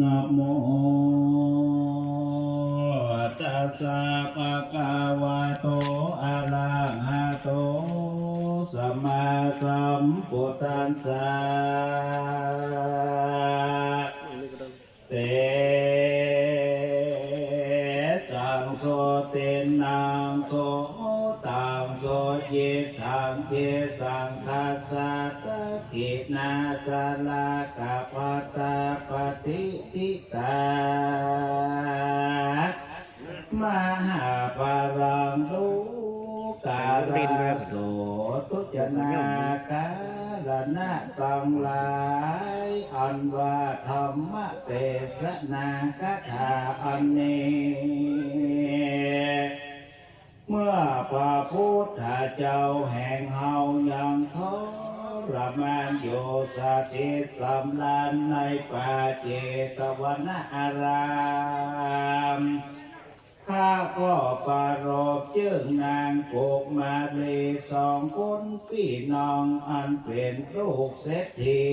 นะโมตัสสะภะคะวะโตอะระหะโตสัมมาสัมพุทธัสสะเต มหาปารังลูการาโสตุจนาการณะตังลายอันว่าธรรมเตสนาคาถาอันนี้เมื่อพระพุทธเจ้าแห่งเฮายังทรมานอยู่สถิตสำลานในป่าเจตวนอาราม ข้าก็ปารบเจึงนางโกกมาเลสองคนพี่น้องอันเป็นลูกเศรษฐี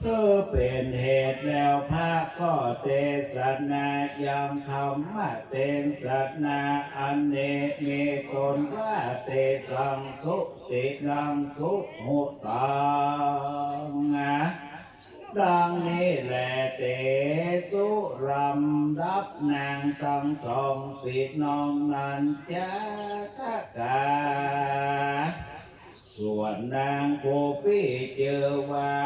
เธอเป็นเหตุแล้วพระก็เตสนายังธรรมะเตนสนาอันเนกมีตนว่าเตสังสุตินังทุกหุตังนะ ดังนี้แหละเตสุรำรับนางตังทองปิดน้องนันจะทกา ส่วนนางโกปีเจอว่า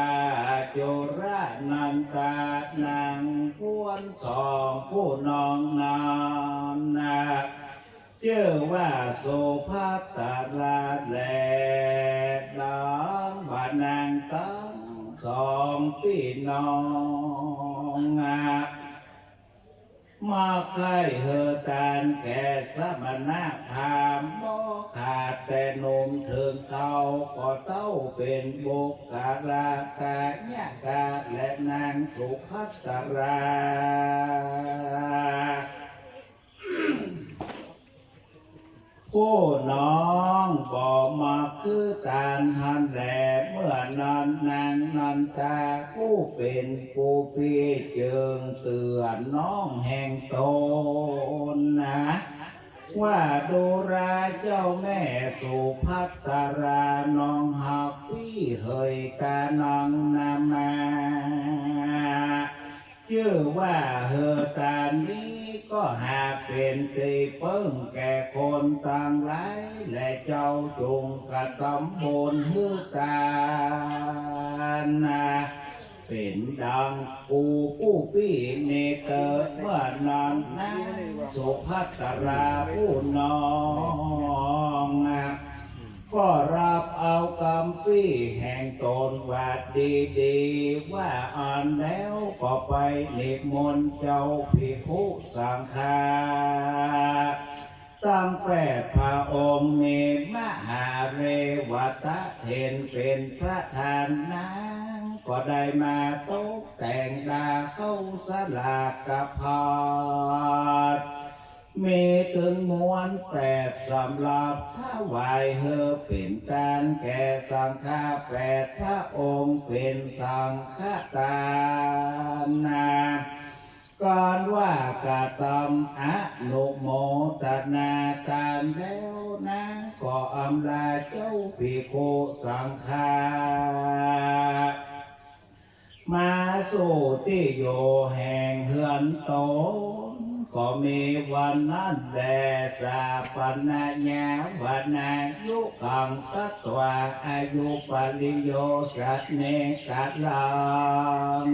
โจระนันตานางพวนทองผู้น้องนามนาเจอว่าโสภาตาราแล พี่น้องอะมาใครเหอตานแก่สมณะพามบ่ขาดแต่นมถึงเท่าก็เต้าเป็นบุกการากาญากาและนางสุภัตรา ผู้น้องบอกมาคือการหันแหลเมื่อนอนนางนอนตาผู้เป็นผู้พี่เจิงเตือนน้องแห่งตนนะ ว่าดูราเจ้าแม่สุภัตราน้องหักพี่เฮยกาน้องนามาชื่อว่าเฮอตานี้ ก็หาเป็นตีเปิ้งแก่คนต่างหลายและเจ้าจงกระทำบนฮือตานาเป็นดังปูผู้พี่เนเกิดเมื่อนานนั้นสุภัตราผู้น้อง ก็รับ เอากำปี้แห่งตนวาดดีๆ ว่าอ่านแล้วก็ไปนิมนต์เจ้าพิคุสังฆาตั้งแปดพระองค์มีมหาเรวตะเห็นเป็นพระทานนั้นก็ได้มาตกแต่งดาเข้าสลากกระพาด มีถึงมวลแปดสำหรับถวายเฮอเป็นการแก่สังฆาแปดพระองค์เป็นสังฆตานาก่อนว่ากาตำอะนุโมตนาการแล้วนะก็อำลาเจ้าภิกขุสังฆามาสู่ที่อยู่แห่งเฮือนต ก็มีวันนั้นแลสาปนาญาวันอายุกังตัตวาอายุปริโยสัตเนกัตลัง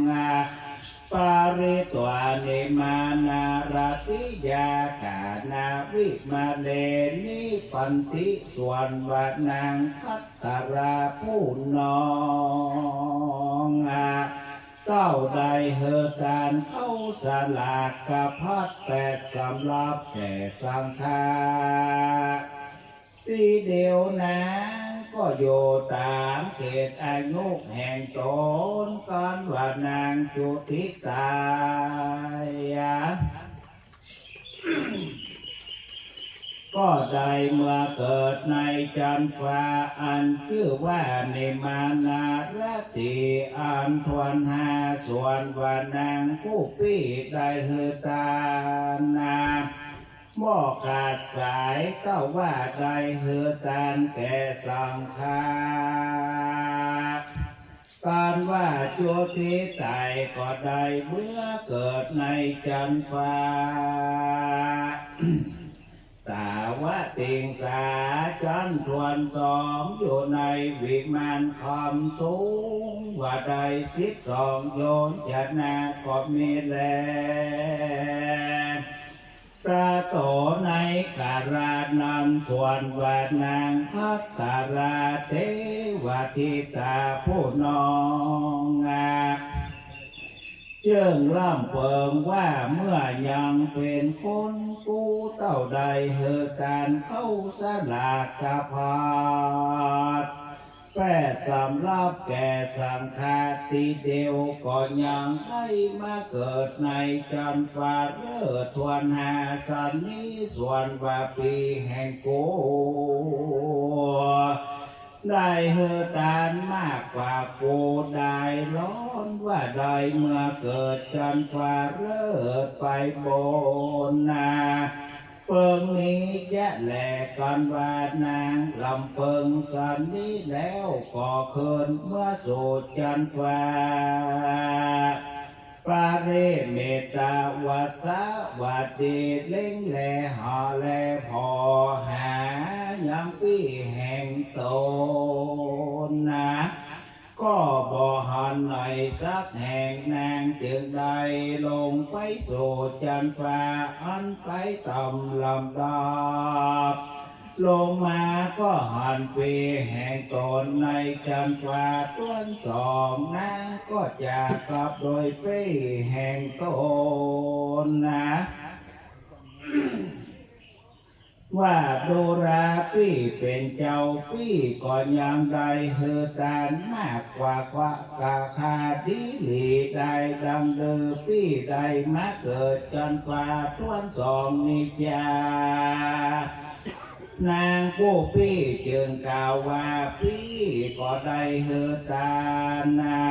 ปาริตวานิมานาราติยากานาวิมาเลนิปันติส่วนวัดนางพัตตาราผู้นอง ใดเหตุการเข้าสลากกระพัดแปดสำรับแก่สังฆาทีเดียวนะก็โยู่ตามเกตอายุแห่งตนกันว่านางจุติตาย ก็ได้เมื่อเกิดในจันทราอันคือว่าในมานาลติอันทวนหาส่วนวานางผู้ปี้ได้เฮตานาหม้อขาดสายก็ว่าได้เฮตานแก่สังฆาการว่าจัวทีตายก็ได้เมื่อเกิดในจันฟ้า ตาวะติงสาจันทวนสองอยู่ในวิมานคำสูงว่าได้สิบสองโยนจัดนาก็มีแลตาโตในการานันทวนวานางพักตาราเทวทิตาผู้นองอาเจิงร่ำเพิงว่าเมื่อยังเป็นคนกู เต้าใดเหตุการเข้าสลากกะพาดแปดสำรับแก่สังฆาติเดียวก็ยังได้มาเกิดในจันฟ้าเลิศทวนหาสันนี้ส่วนว่าปีแห่งโกได้เฮตานมากกว่าโกได้ร้อนว่าได้เมื่อเกิดจันฟ้าเลิศไปบนนา เปิงนี้แยะแหลกกันว่านางลำเปิงสันนี้แล้วก็เคินเมื่อสูดจันฟ้าปาเรเมตตาวัสสวัสดีเล่งแลหอแลพอหายังปี้แห่งต จันฟ้าอันไปต่ำลำดับลงมาก็หันปีแห่งตนในจันทราต้นสองนั้นก็จะกลับโดยปีแห่งตนนะ ว่าโดราปี้เป็นเจ้าปี้ก็ยังได้เฮอตานมากกว่าควากาคาดีลีได้ดังเดือปี้ได้มาเกิดจันทราต้นสองนิจานางผู้พี่จึงกล่าวว่าพี่ก็ได้เฮอตานา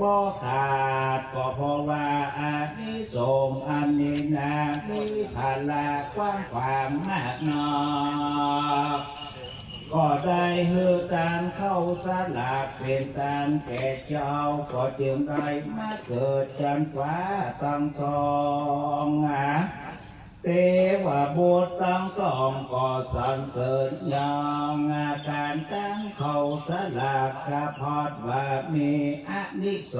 บ่ขาดก็เพราะว่าอานิสงส์อันนี้นามีพลากว้างความมากนอกก็ได้เฮอตานเข้าสลากเป็นตานแก่เจ้าก็จึงได้มาเกิดจันฟ้าตั้งสองอะเทวบุตรตั้งกองก็สรรเสริญยังอาการตั้งเขา สลากกะพอดว่ามีอนิส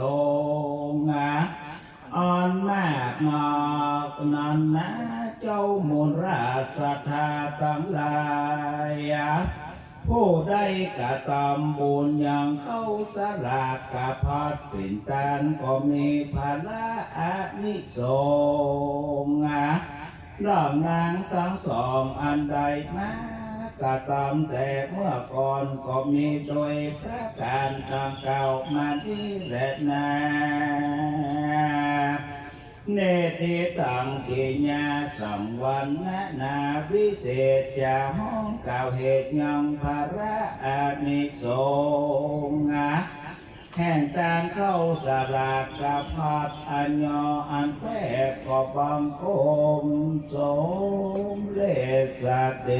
งส์อ่อนมากนอกนันนะเจ้ามูลราศธาทั้งลายผู้ได้กระทำบุญอย่างเข้าสลากกะพอดเป็นตานก็มีภาระอนิสงส์ร่างนางทั้งสองอันใดมา กระทำแต่เมื่อก่อนก็มีโดยพระการตามเก่ามาที่แรกนาเนติตังกิญาสังวันนะนาวิเศษจะห้องเก่าเหตุยังภาระอานิสงฆ์ แห่งการเข้าสลากกับพาดอันยออันแฝกก็บังคมสมเลสเด